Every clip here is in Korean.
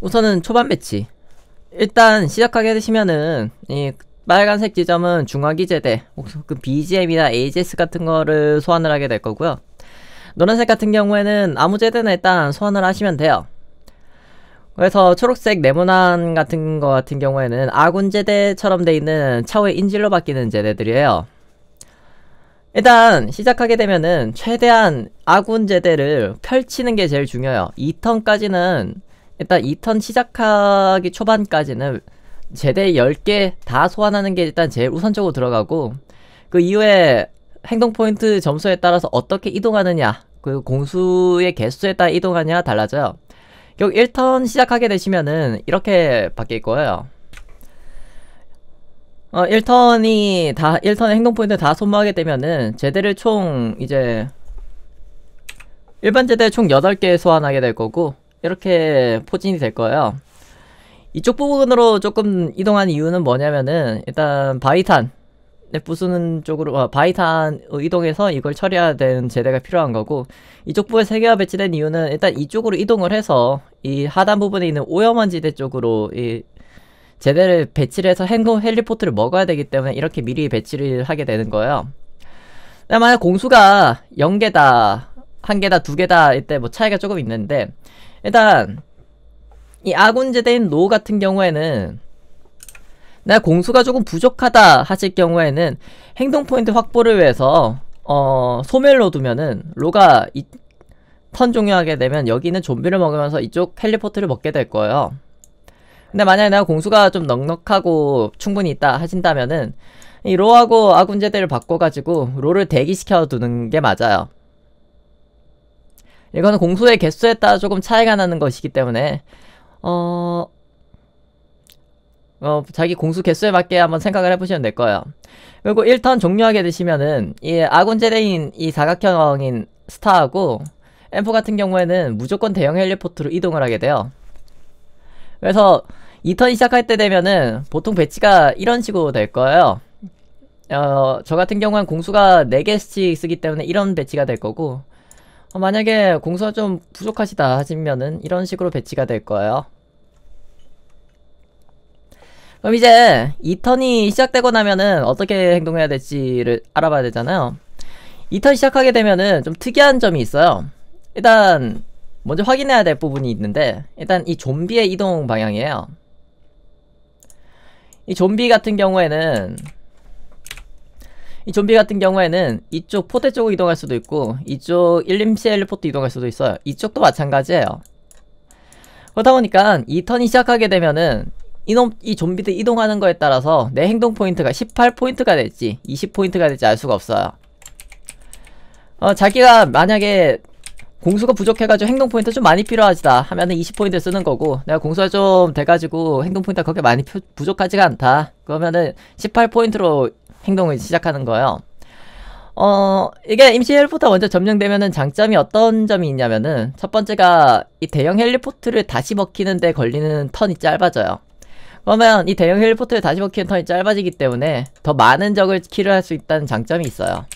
우선은 초반 배치. 일단 시작하게 되시면은 이 빨간색 지점은 중화기 제대 그 BGM이나 AGS 같은 거를 소환을 하게 될 거고요. 노란색 같은 경우에는 아무 제대나 일단 소환을 하시면 돼요. 그래서 초록색 네모난 같은 거 같은 경우에는 아군 제대처럼 돼 있는 차후의 인질로 바뀌는 제대들이에요. 일단 시작하게 되면은 최대한 아군 제대를 펼치는 게 제일 중요해요. 2턴까지는 일단 2턴 시작하기 초반까지는 제대 10개 다 소환하는 게 일단 제일 우선적으로 들어가고 그 이후에 행동 포인트 점수에 따라서 어떻게 이동하느냐 그 공수의 개수에 따라 이동하냐 달라져요. 결국 1턴 시작하게 되시면은 이렇게 바뀔 거예요. 어 1턴이 다 1턴 행동 포인트 다 소모하게 되면은 제대를 총 이제 일반 제대 총 8개 소환하게 될 거고 이렇게 포진이 될 거예요 이쪽 부분으로 조금 이동한 이유는 뭐냐면은 일단 바이탄 부수는 쪽으로 어, 바이탄 이동해서 이걸 처리해야 되는 제대가 필요한 거고 이쪽 부에 세 개가 배치된 이유는 일단 이쪽으로 이동을 해서 이 하단 부분에 있는 오염원 지대 쪽으로 이 제대를 배치를 해서 행동 헬리포트를 먹어야 되기 때문에 이렇게 미리 배치를 하게 되는 거예요. 만약 공수가 0개다, 1개다, 2개다 이때 뭐 차이가 조금 있는데 일단 이 아군 제대인 노 같은 경우에는 나 공수가 조금 부족하다 하실 경우에는 행동 포인트 확보를 위해서 어 소멸로 두면은 로가 이, 턴 종료하게 되면 여기 있는 좀비를 먹으면서 이쪽 헬리포트를 먹게 될 거예요. 근데 만약에 내가 공수가 좀 넉넉하고 충분히 있다 하신다면은 이 로하고 아군 제대를 바꿔가지고 로를 대기시켜 두는 게 맞아요. 이거는 공수의 개수에 따라 조금 차이가 나는 것이기 때문에 어... 어, 자기 공수 개수에 맞게 한번 생각을 해보시면 될 거예요. 그리고 1턴 종료하게 되시면은, 이 아군 제대인 이 사각형인 스타하고, 엠프 같은 경우에는 무조건 대형 헬리포트로 이동을 하게 돼요. 그래서 2턴 시작할 때 되면은 보통 배치가 이런 식으로 될 거예요. 어, 저 같은 경우는 공수가 4개씩 쓰기 때문에 이런 배치가 될 거고, 어, 만약에 공수가 좀 부족하시다 하시면은 이런 식으로 배치가 될 거예요. 그럼 이제 2턴이 시작되고 나면은 어떻게 행동해야 될지를 알아봐야 되잖아요. 2턴 시작하게 되면은 좀 특이한 점이 있어요. 일단 먼저 확인해야 될 부분이 있는데 일단 이 좀비의 이동 방향이에요. 이 좀비 같은 경우에는 이 좀비 같은 경우에는 이쪽 포대 쪽으로 이동할 수도 있고 이쪽 일림시 헬리포트 이동할 수도 있어요. 이쪽도 마찬가지예요. 그러다 보니까 2턴이 시작하게 되면은 이놈 이 좀비들 이동하는 거에 따라서 내 행동 포인트가 18포인트가 될지 20포인트가 될지 알 수가 없어요. 어 자기가 만약에 공수가 부족해가지고 행동 포인트 좀 많이 필요하지다 하면은 20포인트 쓰는 거고 내가 공수가 좀 돼가지고 행동 포인트가 그렇게 많이 표, 부족하지가 않다. 그러면은 18포인트로 행동을 시작하는 거예요 어 이게 임시 헬리포트가 먼저 점령되면은 장점이 어떤 점이 있냐면은 첫 번째가 이 대형 헬리포트를 다시 먹히는데 걸리는 턴이 짧아져요 그러면 이 대형 헬리포트를 다시 먹히는 턴이 짧아지기 때문에 더 많은 적을 킬을 할 수 있다는 장점이 있어요.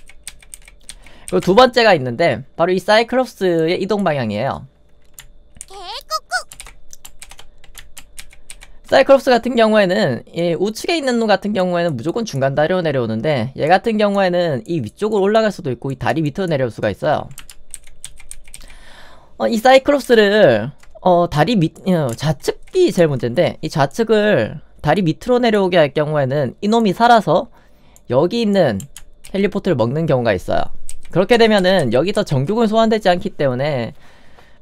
그리고 두 번째가 있는데 바로 이 사이클롭스의 이동 방향이에요. 사이클롭스 같은 경우에는 이 우측에 있는 놈 같은 경우에는 무조건 중간 다리로 내려오는데 얘 같은 경우에는 이 위쪽으로 올라갈 수도 있고 이 다리 밑으로 내려올 수가 있어요. 어, 이 사이클롭스를 어, 다리 밑, 어, 좌측이 제일 문제인데, 이 좌측을 다리 밑으로 내려오게 할 경우에는 이놈이 살아서 여기 있는 헬리포트를 먹는 경우가 있어요. 그렇게 되면은 여기서 정규군 소환되지 않기 때문에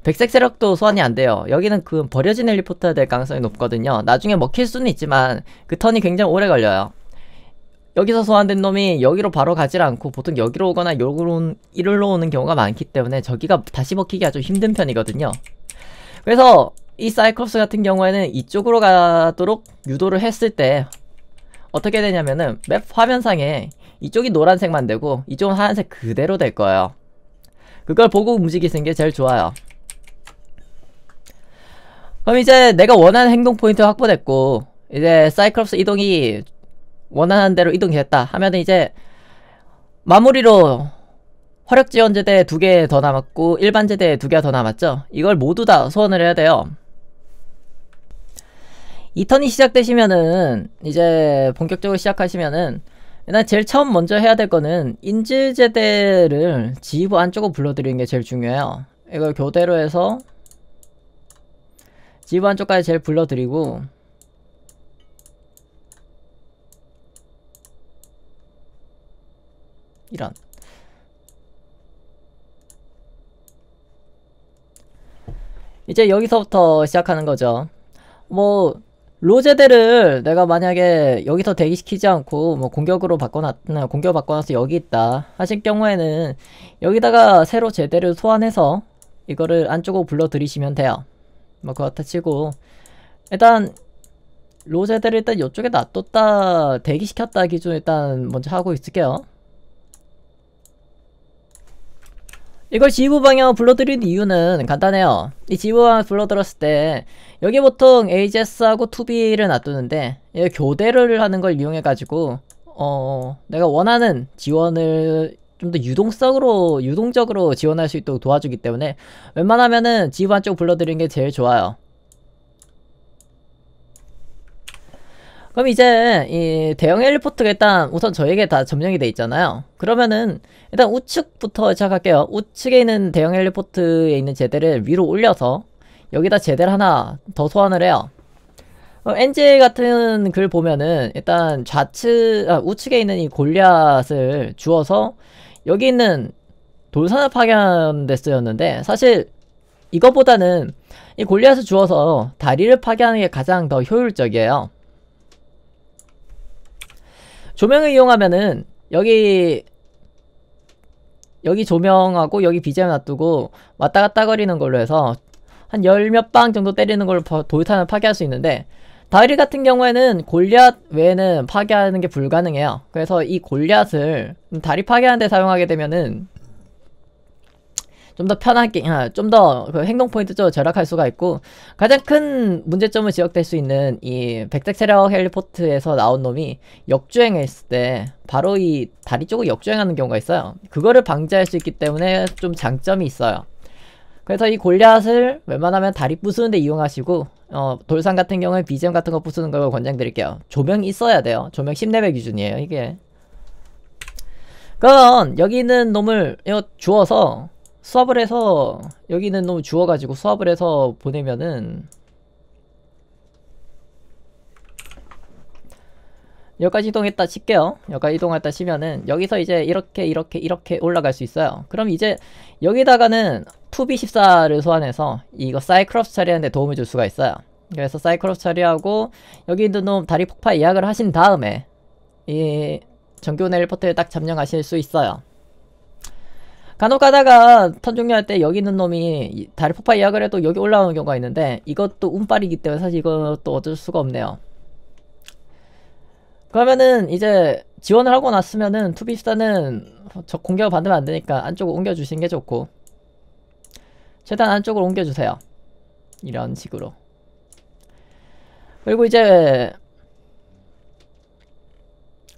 백색 세력도 소환이 안 돼요. 여기는 그 버려진 헬리포트가 될 가능성이 높거든요. 나중에 먹힐 수는 있지만 그 턴이 굉장히 오래 걸려요. 여기서 소환된 놈이 여기로 바로 가지 않고 보통 여기로 오거나 여기로 이리로 오는 경우가 많기 때문에 저기가 다시 먹히기가 좀 힘든 편이거든요. 그래서 이 사이클롭스 같은 경우에는 이쪽으로 가도록 유도를 했을 때 어떻게 되냐면은 맵 화면상에 이쪽이 노란색만 되고 이쪽은 하얀색 그대로 될 거예요. 그걸 보고 움직이시는 게 제일 좋아요. 그럼 이제 내가 원하는 행동 포인트 확보됐고 이제 사이클롭스 이동이 원하는 대로 이동이 됐다 하면은 이제 마무리로 화력지원제대 두 개 더 남았고 일반제대 두 개 더 남았죠 이걸 모두 다 소환을 해야 돼요 2턴이 시작되시면은 이제 본격적으로 시작하시면은 일단 제일 처음 먼저 해야 될 거는 인질제대를 지휘부 안쪽으로 불러들이는 게 제일 중요해요. 이걸 교대로 해서 지휘부 안쪽까지 제일 불러들이고. 이런. 이제 여기서부터 시작하는 거죠. 뭐 로제대를 내가 만약에 여기서 대기시키지 않고 뭐 공격으로 바꿔놨 공격 바꿔놔서 여기 있다 하실 경우에는 여기다가 새로 제대를 소환해서 이거를 안쪽으로 불러들이시면 돼요 뭐 그렇다 치고 일단 로제대를 일단 이쪽에 놔뒀다 대기시켰다 기준 일단 먼저 하고 있을게요 이걸 지휘부 방향 불러들인 이유는 간단해요. 이 지휘부 방향 불러들었을 때 여기 보통 AGS하고 2B를 놔두는데 교대를 하는 걸 이용해가지고 어 내가 원하는 지원을 좀 더 유동성으로 유동적으로 지원할 수 있도록 도와주기 때문에 웬만하면은 지휘부 한쪽 불러들이는 게 제일 좋아요. 그럼 이제 이 대형 헬리포트가 일단 우선 저에게 다 점령이 돼 있잖아요. 그러면은 일단 우측부터 시작할게요. 우측에 있는 대형 헬리포트에 있는 제대를 위로 올려서 여기다 제대를 하나 더 소환을 해요. 어, 엔젤 같은 글 보면은 일단 좌측 아, 우측에 있는 이 골리앗을 주어서 여기 있는 돌산을 파견됐었는데 사실 이거보다는 이 골리앗을 주어서 다리를 파괴하는 게 가장 더 효율적이에요. 조명을 이용하면은 여기 여기 조명하고 여기 BGM 놔두고 왔다 갔다 거리는 걸로 해서 한 열 몇 방 정도 때리는 걸로 도탄을 파괴할 수 있는데 다리 같은 경우에는 골리앗 외에는 파괴하는 게 불가능해요. 그래서 이 골리앗을 다리 파괴하는 데 사용하게 되면은 좀 더 편하게 아, 좀더 그 행동 포인트 좀 절약할 수가 있고 가장 큰 문제점을 지적될 수 있는 이 백색 체력 헬리포트에서 나온 놈이 역주행했을 때 바로 이 다리 쪽을 역주행하는 경우가 있어요. 그거를 방지할 수 있기 때문에 좀 장점이 있어요. 그래서 이 골리앗을 웬만하면 다리 부수는데 이용하시고 어, 돌산 같은 경우에 BGM 같은 거 부수는 걸 권장드릴게요. 조명이 있어야 돼요. 조명 10레벨 기준이에요. 이게 그건 여기 있는 놈을 주어서 수압을 해서 여기는 너무 주워가지고 수압을 해서 보내면은 여기까지 이동했다 칠게요 여기까지 이동했다 치면은 여기서 이제 이렇게 이렇게 이렇게 올라갈 수 있어요 그럼 이제 여기다가는 2B14를 소환해서 이거 사이클럽스 처리하는데 도움을 줄 수가 있어요. 그래서 사이클럽스 처리하고 여기 있는 놈 다리 폭파 예약을 하신 다음에 이 정규 넬포트를 딱 점령하실 수 있어요. 간혹 가다가 턴 종료할 때 여기 있는 놈이 다리 폭파 예약을 해도 여기 올라오는 경우가 있는데 이것도 운빨이기 때문에 사실 이것도 어쩔 수가 없네요. 그러면은 이제 지원을 하고 났으면은 투비스타는 저 공격을 받으면 안 되니까 안쪽으로 옮겨주시는 게 좋고 최대한 안쪽으로 옮겨주세요. 이런 식으로. 그리고 이제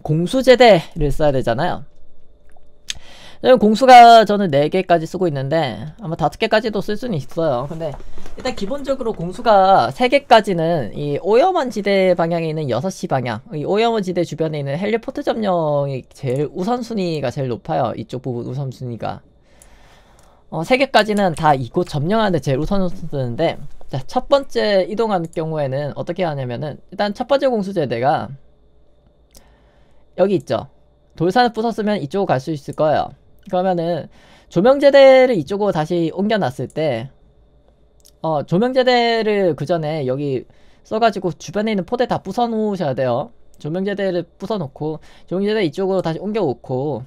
공수제대를 써야 되잖아요. 공수가 저는 4개까지 쓰고 있는데 아마 5개까지도 쓸 수는 있어요 근데 일단 기본적으로 공수가 3개까지는 이 오염원 지대 방향에 있는 6시 방향 이 오염원 지대 주변에 있는 헬리포트 점령이 제일 우선순위가 제일 높아요 이쪽 부분 우선순위가 어, 3개까지는 다 이곳 점령하는데 제일 우선순위인데 자, 첫 번째 이동하는 경우에는 어떻게 하냐면은 일단 첫 번째 공수제대가 여기 있죠 돌산을 부쉈으면 이쪽으로 갈 수 있을 거예요 그러면은 조명제대를 이쪽으로 다시 옮겨놨을 때 어, 조명제대를 그 전에 여기 써가지고 주변에 있는 포대 다 부숴 놓으셔야 돼요. 조명제대를 부숴 놓고 조명제대 이쪽으로 다시 옮겨 놓고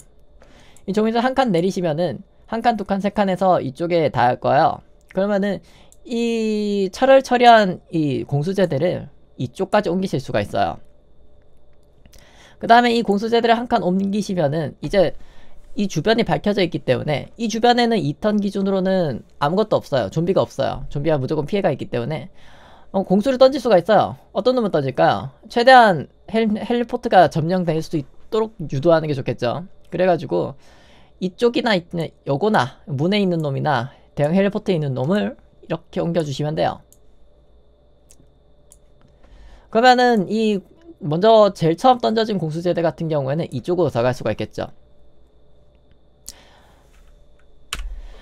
이 조명제대 한 칸 내리시면은 한 칸, 두 칸, 세 칸에서 이쪽에 닿을 거예요. 그러면은 이 철을 처리한 이 공수제대를 이쪽까지 옮기실 수가 있어요. 그 다음에 이 공수제대를 한칸 옮기시면은 이제 이 주변이 밝혀져 있기 때문에 이 주변에는 2턴 기준으로는 아무것도 없어요. 좀비가 없어요. 좀비가 무조건 피해가 있기 때문에 어, 공수를 던질 수가 있어요. 어떤 놈을 던질까요? 최대한 헬, 헬리포트가 점령될 수 있도록 유도하는 게 좋겠죠. 그래가지고 이쪽이나 있는 요거나 문에 있는 놈이나 대형 헬리포트에 있는 놈을 이렇게 옮겨주시면 돼요. 그러면은 이 먼저 제일 처음 던져진 공수제대 같은 경우에는 이쪽으로 들어갈 수가 있겠죠.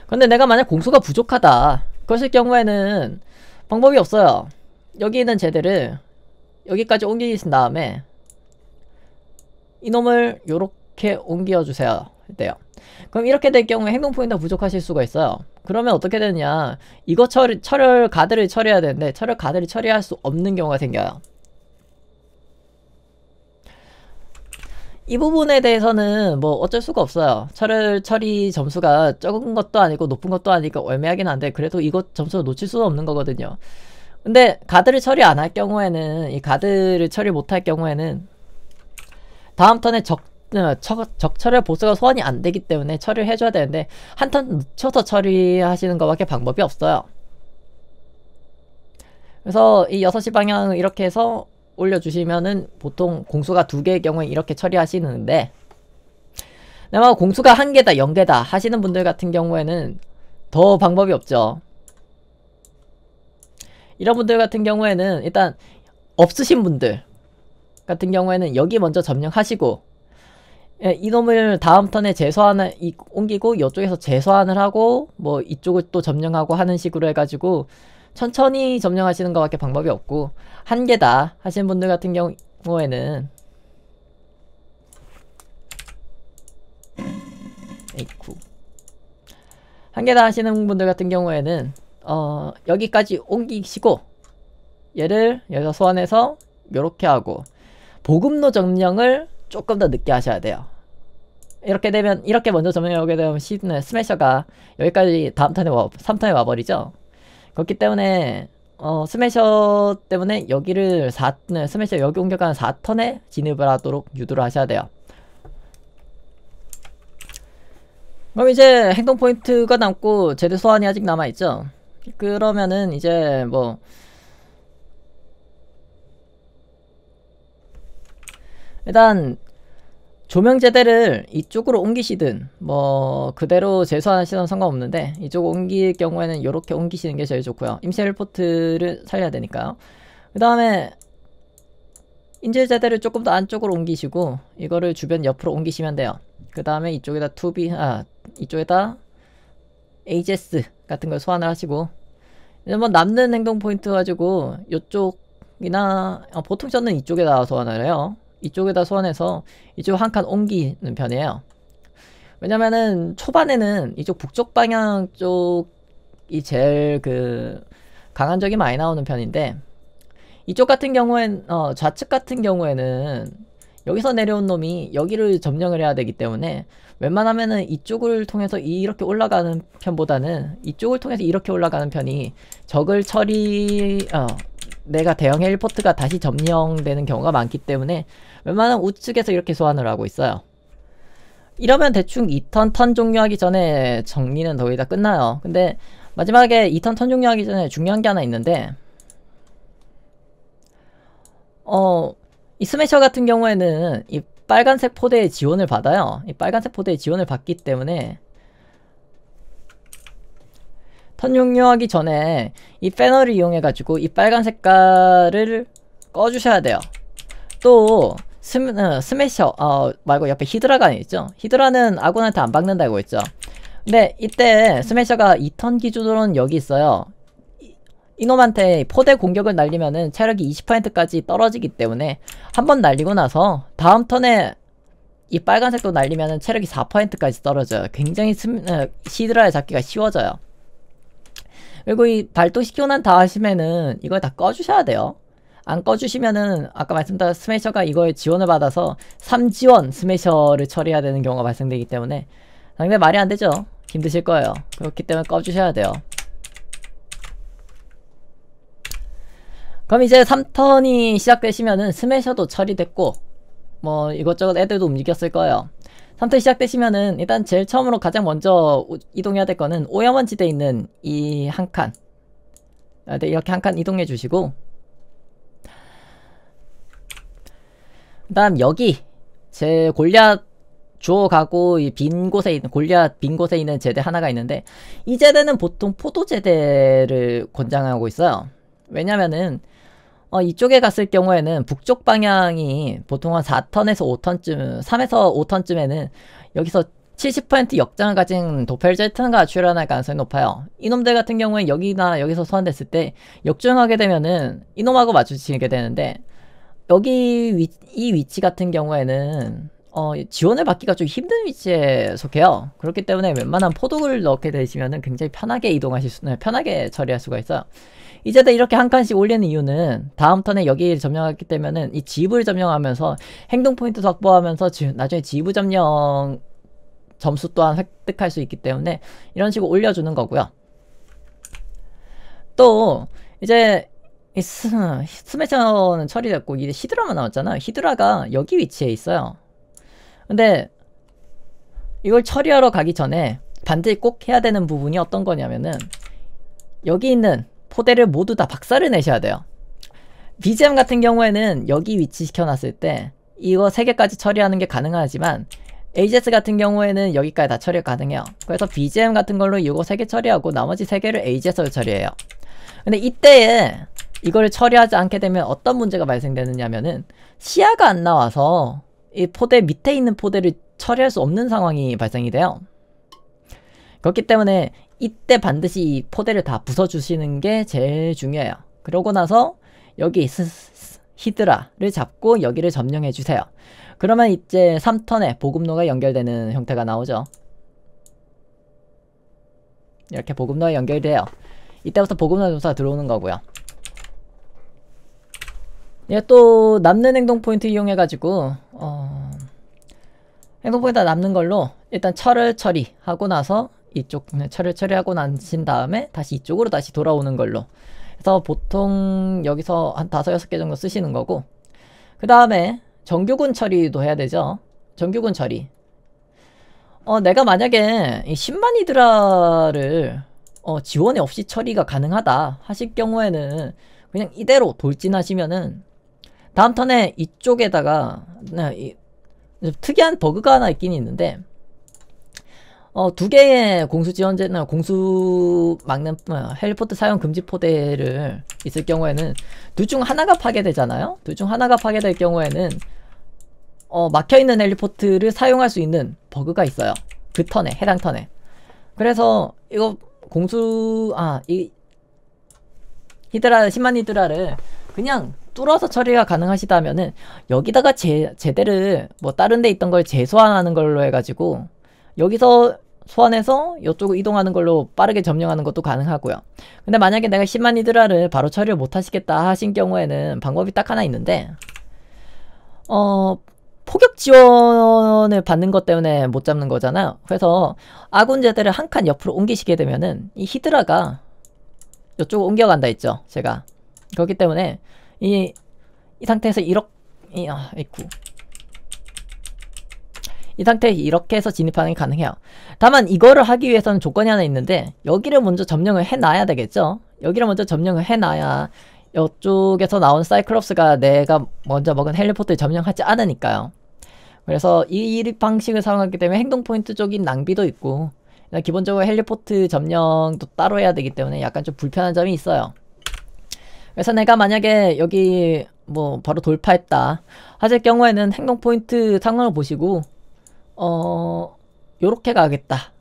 근데 내가 만약 공수가 부족하다. 그것일 경우에는 방법이 없어요. 여기 있는 제대를 여기까지 옮기신 다음에 이놈을 요렇게 옮겨주세요. 돼요. 그럼 이렇게 될 경우에 행동 포인트가 부족하실 수가 있어요. 그러면 어떻게 되느냐. 이거 처리, 철혈 가드를 처리해야 되는데 철혈 가드를 처리할 수 없는 경우가 생겨요. 이 부분에 대해서는 뭐 어쩔 수가 없어요. 철을 처리 점수가 적은 것도 아니고 높은 것도 아니고 애매하긴 한데 그래도 이것 점수를 놓칠 수는 없는 거거든요. 근데 가드를 처리 안 할 경우에는 이 가드를 처리 못 할 경우에는 다음 턴에 적 어, 적, 적철의 보스가 소환이 안 되기 때문에 처리를 해줘야 되는데 한 턴 늦춰서 처리하시는 것밖에 방법이 없어요. 그래서 이 6시 방향 이렇게 해서 올려주시면은 보통 공수가 두 개의 경우에 이렇게 처리하시는데 아마 공수가 한 개다, 0개다 하시는 분들 같은 경우에는 더 방법이 없죠. 이런 분들 같은 경우에는 일단 없으신 분들 같은 경우에는 여기 먼저 점령하시고 예, 이놈을 다음 턴에 재소환을 옮기고 이쪽에서 재소환을 하고 뭐 이쪽을 또 점령하고 하는 식으로 해가지고 천천히 점령하시는 것밖에 방법이 없고 한 개다 하시는 분들 같은 경우에는 에이쿠. 한 개다 하시는 분들 같은 경우에는 어 여기까지 옮기시고 얘를 여기서 소환해서 이렇게 하고 보급로 점령을 조금 더 늦게 하셔야 돼요 이렇게 되면 이렇게 먼저 점령하게 되면 시, 스매셔가 여기까지 다음 턴에 와, 3턴에 와버리죠 그렇기 때문에 어, 스매셔 때문에 여기를 4, 네, 스매셔 여기 옮겨가는 4턴에 진입을 하도록 유도를 하셔야 돼요. 그럼 이제 행동 포인트가 남고 제대 소환이 아직 남아있죠? 그러면은 이제 뭐 일단 조명 제대를 이쪽으로 옮기시든 뭐 그대로 재소환하시든 상관없는데 이쪽 옮길 경우에는 이렇게 옮기시는 게 제일 좋고요. 임시 헬포트를 살려야 되니까요. 그 다음에 인질 제대를 조금 더 안쪽으로 옮기시고 이거를 주변 옆으로 옮기시면 돼요. 그 다음에 이쪽에다 투비 아 이쪽에다 AGS 같은 걸 소환을 하시고 뭐 남는 행동 포인트 가지고 이쪽이나 어, 보통 저는 이쪽에다 소환을 해요 이쪽에다 소환해서 이쪽 한 칸 옮기는 편이에요. 왜냐면은 초반에는 이쪽 북쪽 방향 쪽이 제일 그 강한 적이 많이 나오는 편인데 이쪽 같은 경우엔 어, 좌측 같은 경우에는 여기서 내려온 놈이 여기를 점령을 해야 되기 때문에 웬만하면은 이쪽을 통해서 이렇게 올라가는 편보다는 이쪽을 통해서 이렇게 올라가는 편이 적을 처리 어, 내가 대형 헬포트가 다시 점령되는 경우가 많기 때문에 웬만하면 우측에서 이렇게 소환을 하고 있어요. 이러면 대충 2턴 턴 종료하기 전에 정리는 거의 다 끝나요. 근데 마지막에 2턴 턴 종료하기 전에 중요한 게 하나 있는데 어, 이 스매셔 같은 경우에는 이 빨간색 포대의 지원을 받아요. 이 빨간색 포대의 지원을 받기 때문에 턴 종료하기 전에 이 패널을 이용해 가지고 이 빨간 색깔을 꺼주셔야 돼요. 또 스매, 어, 스매셔 어, 말고 옆에 히드라가 있죠. 히드라는 아군한테 안 박는다고 했죠. 근데 이때 스매셔가 2턴 기준으로는 여기 있어요. 이놈한테 포대 공격을 날리면은 체력이 20%까지 떨어지기 때문에 한 번 날리고 나서 다음 턴에 이 빨간색도 날리면은 체력이 4%까지 떨어져요. 굉장히 스, 어, 히드라를 잡기가 쉬워져요. 그리고 이 발동시키고 난다 하시면은 이걸 다 꺼주셔야 돼요. 안 꺼주시면은 아까 말씀드린 스매셔가 이거에 지원을 받아서 3지원 스매셔를 처리해야 되는 경우가 발생되기 때문에 상당히 말이 안 되죠. 힘드실 거예요. 그렇기 때문에 꺼주셔야 돼요. 그럼 이제 3턴이 시작되시면은 스매셔도 처리됐고 뭐 이것저것 애들도 움직였을 거예요. 3턴 시작되시면은 일단 제일 처음으로 가장 먼저 이동해야 될 거는 오염원 지대에 있는 이 한 칸. 아, 네, 이렇게 한 칸 이동해 주시고 그 다음 여기 제 골리앗 주워 가고 이 빈 곳에 있는 골리앗 빈 곳에 있는 제대 하나가 있는데 이 제대는 보통 포도 제대를 권장하고 있어요. 왜냐면은 어, 이쪽에 갔을 경우에는 북쪽 방향이 보통 한 4턴에서 5턴쯤, 3에서 5턴쯤에는 여기서 70% 역장을 가진 도펠제트가 출현할 가능성이 높아요. 이놈들 같은 경우에 여기나 여기서 소환됐을 때 역주행하게 되면은 이놈하고 마주치게 되는데 여기 위, 이 위치 같은 경우에는 어, 지원을 받기가 좀 힘든 위치에 속해요. 그렇기 때문에 웬만한 포독을 넣게 되시면은 굉장히 편하게 이동하실 수, 네, 편하게 처리할 수가 있어요. 이제도 이렇게 한 칸씩 올리는 이유는 다음 턴에 여기 점령했기 때문에는 이 집을 점령하면서 행동 포인트 확보하면서 지, 나중에 지부 점령 점수 또한 획득할 수 있기 때문에 이런 식으로 올려주는 거고요. 또 이제 스매셔는 처리됐고 이제 히드라만 나왔잖아. 히드라가 여기 위치에 있어요. 근데 이걸 처리하러 가기 전에 반드시 꼭 해야 되는 부분이 어떤 거냐면은 여기 있는 포대를 모두 다 박살을 내셔야 돼요. BGM 같은 경우에는 여기 위치 시켜놨을 때 이거 3개까지 처리하는 게 가능하지만 AGS 같은 경우에는 여기까지 다 처리 가능해요. 그래서 BGM 같은 걸로 이거 3개 처리하고 나머지 3개를 AGS로 처리해요. 근데 이때에 이걸 처리하지 않게 되면 어떤 문제가 발생되느냐면은 시야가 안 나와서 이 포대 밑에 있는 포대를 처리할 수 없는 상황이 발생이 돼요. 그렇기 때문에 이때 반드시 이 포대를 다 부숴주시는 게 제일 중요해요. 그러고 나서 여기 히드라를 잡고 여기를 점령해 주세요. 그러면 이제 3턴에 보급로가 연결되는 형태가 나오죠. 이렇게 보급로가 연결돼요. 이때부터 보급로 조사가 들어오는 거고요. 또 남는 행동 포인트 이용해가지고 어... 행동 포인트 남는 걸로 일단 철을 처리하고 나서 이쪽 철을 처리하고 나신 다음에 다시 이쪽으로 다시 돌아오는 걸로. 그래서 보통 여기서 한 다섯 여섯 개 정도 쓰시는 거고. 그 다음에 정규군 처리도 해야 되죠? 정규군 처리. 어 내가 만약에 이 10만 이드라를 어, 지원이 없이 처리가 가능하다 하실 경우에는 그냥 이대로 돌진하시면은 다음 턴에 이쪽에다가 네, 이, 특이한 버그가 하나 있긴 있는데 어, 두 개의 공수 지원제나 공수 막는 어, 헬리포트 사용 금지 포대를 있을 경우에는 둘 중 하나가 파괴되잖아요. 둘 중 하나가 파괴될 경우에는 어, 막혀있는 헬리포트를 사용할 수 있는 버그가 있어요. 그 턴에 해당 턴에. 그래서 이거 공수 아 이 히드라 10만 히드라를 그냥 뚫어서 처리가 가능하시다면은 여기다가 제, 제대를 뭐 다른 데 있던 걸 재소환하는 걸로 해가지고 여기서 소환해서 이쪽으로 이동하는 걸로 빠르게 점령하는 것도 가능하고요. 근데 만약에 내가 10만 이드라를 바로 처리를 못 하시겠다 하신 경우에는 방법이 딱 하나 있는데 어 포격 지원을 받는 것 때문에 못 잡는 거잖아요. 그래서 아군 제대를 한 칸 옆으로 옮기시게 되면은 이 히드라가 이쪽으로 옮겨간다 했죠. 제가 그렇기 때문에 이, 이 상태에서 이렇게, 이, 아, 이쿠. 이 상태에 이렇게 해서 진입하는 게 가능해요. 다만 이거를 하기 위해서는 조건이 하나 있는데 여기를 먼저 점령을 해놔야 되겠죠. 여기를 먼저 점령을 해놔야 이쪽에서 나온 사이클롭스가 내가 먼저 먹은 헬리포트를 점령하지 않으니까요. 그래서 이 방식을 사용하기 때문에 행동 포인트 쪽인 낭비도 있고 기본적으로 헬리포트 점령도 따로 해야 되기 때문에 약간 좀 불편한 점이 있어요. 그래서 내가 만약에 여기 뭐 바로 돌파했다 하실 경우에는 행동 포인트 상황을 보시고 어 요렇게 가겠다.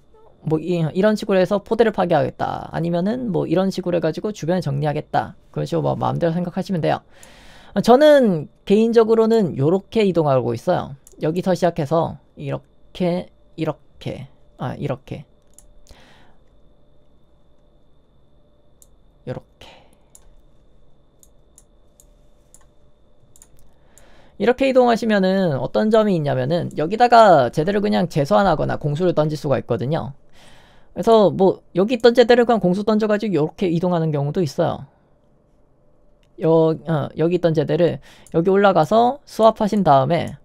뭐 이, 런 식으로 해서 포대를 파괴하겠다. 아니면은 뭐 이런 식으로 해가지고 주변을 정리하겠다. 그런 식으로 뭐 마음대로 생각하시면 돼요. 저는 개인적으로는 요렇게 이동하고 있어요. 여기서 시작해서 이렇게 이렇게 아 이렇게 이렇게 이동하시면은 어떤 점이 있냐면은 여기다가 제대로 그냥 재소환하거나 공수를 던질 수가 있거든요. 그래서 뭐 여기 있던 제대로 그냥 공수 던져가지고 이렇게 이동하는 경우도 있어요. 여, 어, 여기 있던 제대를 여기 올라가서 수합하신 다음에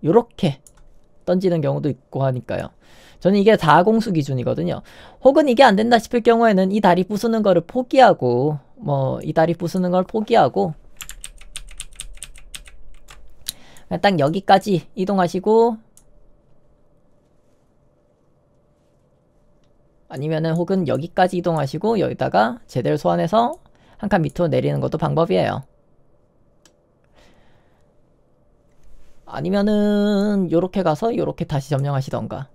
이렇게 던지는 경우도 있고 하니까요. 저는 이게 4공수 기준이거든요. 혹은 이게 안 된다 싶을 경우에는 이 다리 부수는 거를 포기하고 뭐 이 다리 부수는 걸 포기하고 딱 여기까지 이동하시고 아니면은 혹은 여기까지 이동하시고 여기다가 제대로 소환해서 한 칸 밑으로 내리는 것도 방법이에요. 아니면은 요렇게 가서 요렇게 다시 점령하시던가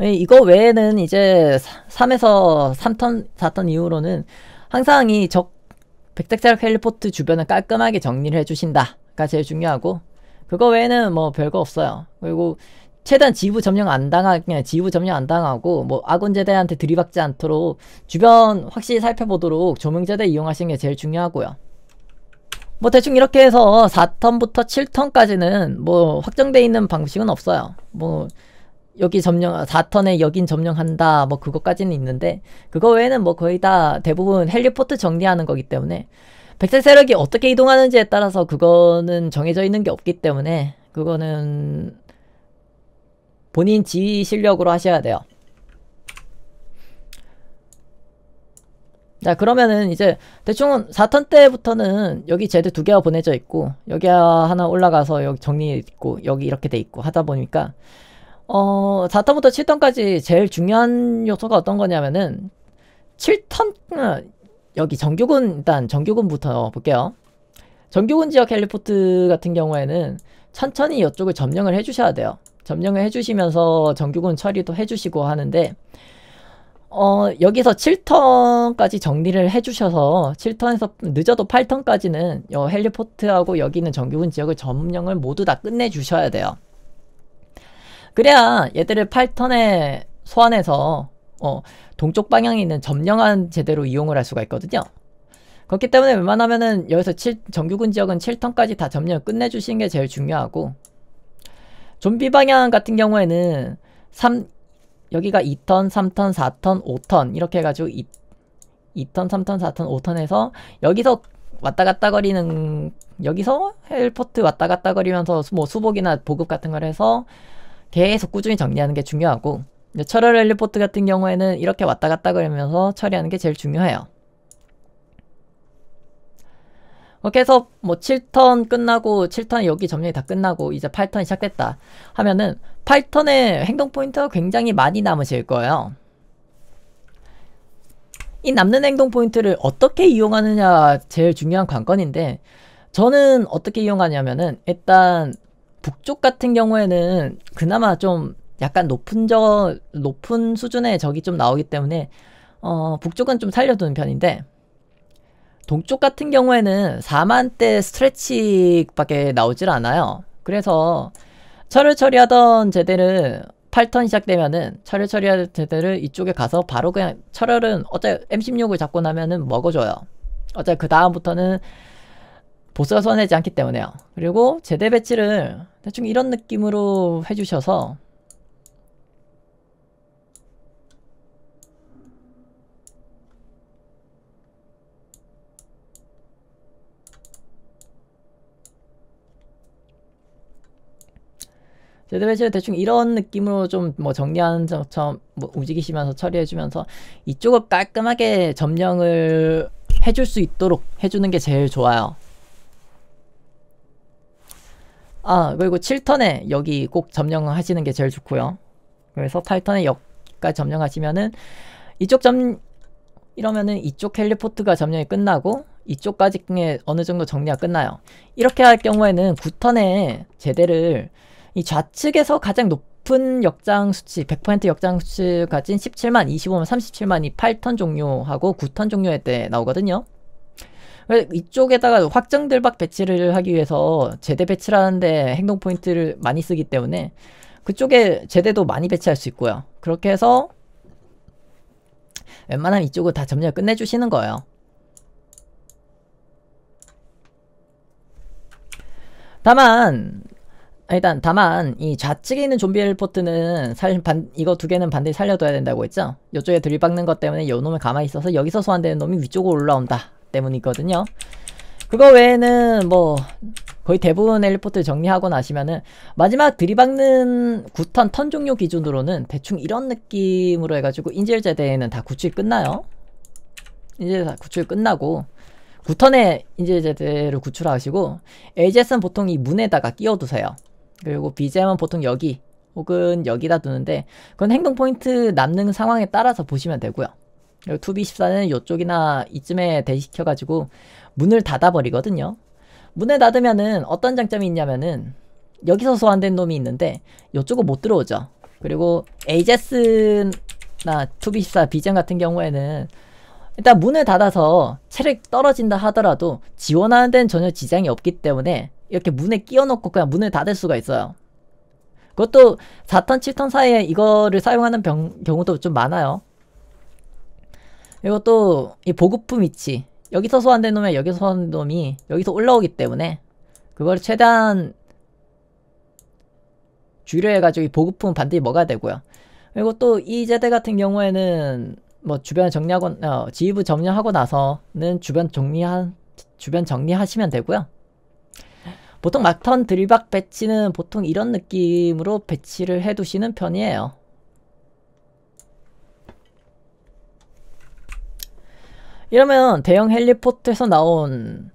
예, 이거 외에는 이제 3에서 3턴, 4턴 이후로는 항상 이적 백색자락 헬리포트 주변을 깔끔하게 정리를 해주신다가 제일 중요하고 그거 외에는 뭐 별거 없어요. 그리고 최대한 지부 점령 안 당하게 지부 점령 안 당하고 뭐 아군 제대한테 들이박지 않도록 주변 확실히 살펴보도록 조명 제대 이용하시는 게 제일 중요하고요. 뭐 대충 이렇게 해서 4턴부터 7턴까지는 뭐 확정돼 있는 방식은 없어요. 뭐 여기 점령 4턴에 여긴 점령한다 뭐 그것까지는 있는데 그거 외에는 뭐 거의 다 대부분 헬리포트 정리하는 거기 때문에 백색 세력이 어떻게 이동하는지에 따라서 그거는 정해져 있는 게 없기 때문에 그거는 본인 지휘 실력으로 하셔야 돼요. 자 그러면은 이제 대충 4턴 때부터는 여기 제드 두 개가 보내져 있고 여기 하나 올라가서 여기 정리 있고 여기 이렇게 돼 있고 하다 보니까 어 4턴부터 7턴까지 제일 중요한 요소가 어떤 거냐면은 7턴 어, 여기 정규군 일단 정규군부터 볼게요 정규군 지역 헬리포트 같은 경우에는 천천히 이쪽을 점령을 해주셔야 돼요 점령을 해주시면서 정규군 처리도 해주시고 하는데 어, 여기서 7턴까지 정리를 해주셔서 7턴에서 늦어도 8턴까지는 요 헬리포트하고 여기 있는 정규군 지역을 점령을 모두 다 끝내주셔야 돼요. 그래야 얘들을 8턴에 소환해서 어, 동쪽 방향에 있는 점령한 제대로 이용을 할 수가 있거든요. 그렇기 때문에 웬만하면은 여기서 7, 정규군 지역은 7턴까지 다 점령을 끝내주시는 게 제일 중요하고 좀비 방향 같은 경우에는 3, 여기가 2턴, 3턴, 4턴, 5턴 이렇게 해가지고 2, 2턴, 3턴, 4턴, 5턴에서 여기서 왔다 갔다 거리는 여기서 헬포트 왔다 갔다 거리면서 뭐 수복이나 보급 같은 걸 해서 계속 꾸준히 정리하는 게 중요하고 철혈 헬리포트 같은 경우에는 이렇게 왔다 갔다 거리면서 처리하는 게 제일 중요해요. 그렇게 해서 뭐 7턴 끝나고 7턴 여기 점령이 다 끝나고 이제 8턴이 시작됐다 하면은 8턴의 행동 포인트가 굉장히 많이 남으실 거예요. 이 남는 행동 포인트를 어떻게 이용하느냐 제일 중요한 관건인데 저는 어떻게 이용하냐면은 일단 북쪽 같은 경우에는 그나마 좀 약간 높은 저 높은 수준의 적이 좀 나오기 때문에 어 북쪽은 좀 살려두는 편인데 동쪽 같은 경우에는 4만대 스트레치밖에 나오질 않아요. 그래서 철을 처리하던 제대를 8턴 시작되면은 철을 처리할 제대를 이쪽에 가서 바로 그냥 철혈은 어차피 M16을 잡고 나면은 먹어줘요. 어차피 그 다음부터는 보스가 손해지 않기 때문에요. 그리고 제대 배치를 대충 이런 느낌으로 해주셔서 제드배치를 대충 이런 느낌으로 좀 뭐 정리하는 것처럼 뭐 움직이시면서 처리해주면서 이쪽을 깔끔하게 점령을 해줄 수 있도록 해주는 게 제일 좋아요. 아 그리고 7턴에 여기 꼭 점령하시는 게 제일 좋고요. 그래서 8턴에 여기까지 점령하시면은 이쪽 점 이러면은 이쪽 헬리포트가 점령이 끝나고 이쪽까지 어느 정도 정리가 끝나요. 이렇게 할 경우에는 9턴에 제대를 이 좌측에서 가장 높은 역장 수치 100% 역장 수치 가진 17만, 25만, 37만이 8턴 종료하고 9턴 종료할 때 나오거든요. 이쪽에다가 확정들박 배치를 하기 위해서 제대 배치를 하는데 행동 포인트를 많이 쓰기 때문에 그쪽에 제대도 많이 배치할 수 있고요. 그렇게 해서 웬만하면 이쪽을 다 점령 끝내주시는 거예요. 다만 일단 다만 이 좌측에 있는 좀비 헬포트는 살, 반, 이거 두 개는 반드시 살려둬야 된다고 했죠 이쪽에 들이박는 것 때문에 요 놈을 가만히 있어서 여기서 소환되는 놈이 위쪽으로 올라온다 때문이거든요. 그거 외에는 뭐 거의 대부분 헬리포트 정리하고 나시면은 마지막 들이박는 9턴 턴 종료 기준으로는 대충 이런 느낌으로 해가지고 인질 제대는 다 구출 끝나요? 이제 다 구출 끝나고 9턴에 인질 제대를 구출하시고 AGS는 보통 이 문에다가 끼워두세요. 그리고 BGM은 보통 여기 혹은 여기다 두는데 그건 행동 포인트 남는 상황에 따라서 보시면 되고요. 그리고 투비14는 이쪽이나 이쯤에 대시켜가지고 문을 닫아버리거든요. 문을 닫으면은 어떤 장점이 있냐면은 여기서 소환된 놈이 있는데 이쪽은 못 들어오죠. 그리고 에이제스나 투비14 비전 같은 경우에는 일단 문을 닫아서 체력 떨어진다 하더라도 지원하는 데는 전혀 지장이 없기 때문에 이렇게 문에 끼워놓고 그냥 문을 닫을 수가 있어요. 그것도 4턴, 7턴 사이에 이거를 사용하는 병, 경우도 좀 많아요. 또 이 보급품 위치 여기서 소환된 놈이 여기서 소환된 놈이 여기서 올라오기 때문에 그걸 최대한 줄여해가지고 이 보급품은 반드시 먹어야 되고요. 그리고 또 이 제대 같은 경우에는 뭐 주변 정리하고 어, 지휘부 점령하고 나서는 주변 정리한 주변 정리하시면 되고요. 보통 막턴 드릴박 배치는 보통 이런 느낌으로 배치를 해두시는 편이에요. 이러면 대형 헬리포트에서 나온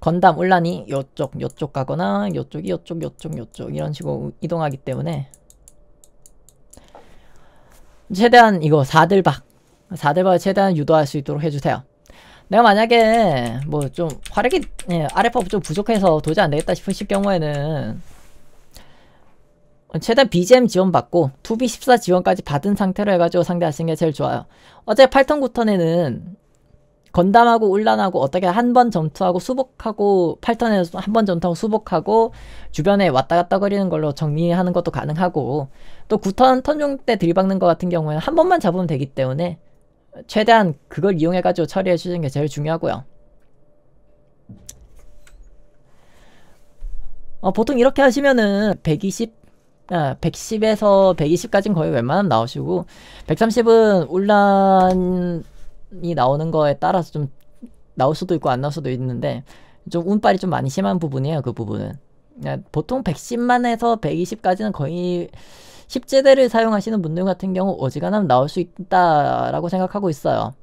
건담 울란이 요쪽 요쪽 가거나 요쪽이 요쪽 요쪽 요쪽 이런 식으로 이동하기 때문에 최대한 이거 4들박 4들박을 최대한 유도할 수 있도록 해주세요. 내가 만약에 뭐 좀 화력이 예, 아랫법 좀 부족해서 도저히 안되겠다 싶으실 경우에는 최대한 BGM 지원받고 2B14 지원까지 받은 상태로 해가지고 상대하시는 게 제일 좋아요. 어제 8턴 9턴에는 건담하고 울란하고 어떻게 한 번 전투하고 수복하고 8턴에서 한 번 전투하고 수복하고 주변에 왔다 갔다 거리는 걸로 정리하는 것도 가능하고 또 9턴 턴중 때 들이박는 것 같은 경우에는 한 번만 잡으면 되기 때문에 최대한 그걸 이용해가지고 처리해 주시는 게 제일 중요하고요. 어, 보통 이렇게 하시면은 120, 아, 110에서 120까지는 거의 웬만하면 나오시고 130은 울란 이 나오는 거에 따라서 좀 나올 수도 있고 안 나올 수도 있는데 좀 운빨이 좀 많이 심한 부분이에요 그 부분은. 보통 110만에서 120까지는 거의 10제대를 사용하시는 분들 같은 경우 어지간하면 나올 수 있다라고 생각하고 있어요.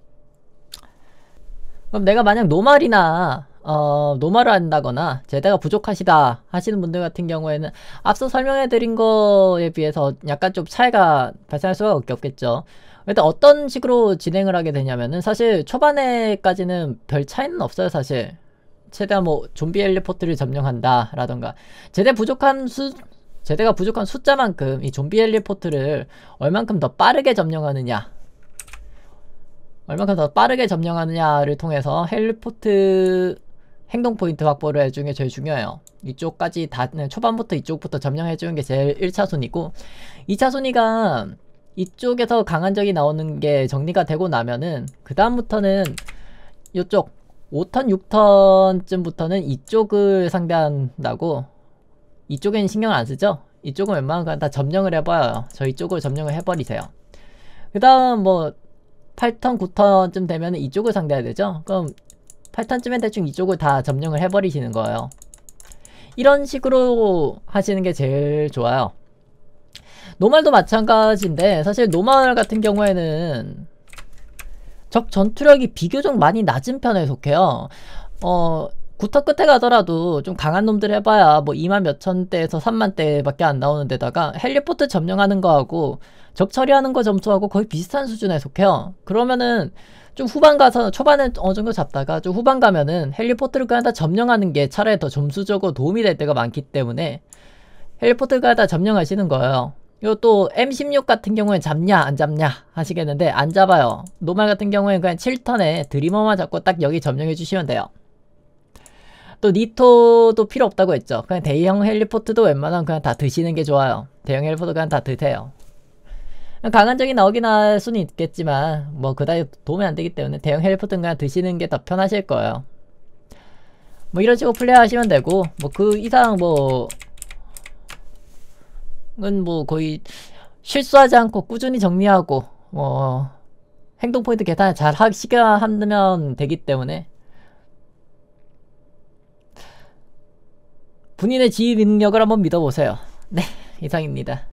그럼 내가 만약 노말이나 어, 노말을 한다거나 제대가 부족하시다 하시는 분들 같은 경우에는 앞서 설명해 드린 거에 비해서 약간 좀 차이가 발생할 수가 없겠죠 일단 어떤 식으로 진행을 하게 되냐면은 사실 초반에까지는 별 차이는 없어요 사실. 최대한 뭐 좀비 헬리포트를 점령한다 라던가. 제대 부족한 수 제대가 부족한 숫자만큼 이 좀비 헬리포트를 얼만큼 더 빠르게 점령하느냐. 얼만큼 더 빠르게 점령하느냐를 통해서 헬리포트 행동 포인트 확보를 해주는 게 제일 중요해요. 이쪽까지 다 초반부터 이쪽부터 점령해주는 게 제일 1차순위고 2차순위가 이쪽에서 강한 적이 나오는 게 정리가 되고 나면은 그 다음부터는 이쪽 5턴 6턴쯤부터는 이쪽을 상대한다고. 이쪽엔 신경을 안 쓰죠? 이쪽은 웬만하면 다 점령을 해봐요. 저 이쪽을 점령을 해버리세요. 그 다음 뭐 8턴 9턴쯤 되면 이쪽을 상대해야 되죠? 그럼 8턴쯤엔 대충 이쪽을 다 점령을 해버리시는 거예요. 이런 식으로 하시는 게 제일 좋아요 노말도 마찬가지인데 사실 노말 같은 경우에는 적 전투력이 비교적 많이 낮은 편에 속해요. 어, 구터 끝에 가더라도 좀 강한 놈들 해봐야 뭐 2만 몇천대에서 3만대 밖에 안 나오는 데다가 헬리포트 점령하는 거하고 적 처리하는 거 점수하고 거의 비슷한 수준에 속해요. 그러면은 좀 후반 가서 초반에 어느 정도 잡다가 좀 후반 가면은 헬리포트를 그냥 다 점령하는 게 차라리 더 점수적으로 도움이 될 때가 많기 때문에 헬리포트가 다 점령하시는 거예요. 요 또 M16 같은 경우에 잡냐 안 잡냐 하시겠는데 안 잡아요. 노말 같은 경우에 그냥 7턴에 드리머만 잡고 딱 여기 점령해 주시면 돼요. 또 니토도 필요 없다고 했죠. 그냥 대형 헬리포트도 웬만하면 그냥 다 드시는 게 좋아요. 대형 헬리포트 그냥 다 드세요. 강한 적이 나오긴 할 수는 있겠지만 뭐 그다지 도움이 안 되기 때문에 대형 헬리포트는 그냥 드시는 게 더 편하실 거예요. 뭐 이런 식으로 플레이 하시면 되고 뭐 그 이상 뭐 은 뭐 거의 실수하지 않고 꾸준히 정리하고 뭐 행동 포인트 계산 잘 하시가 하면 되기 때문에 본인의 지휘 능력을 한번 믿어보세요. 네, 이상입니다.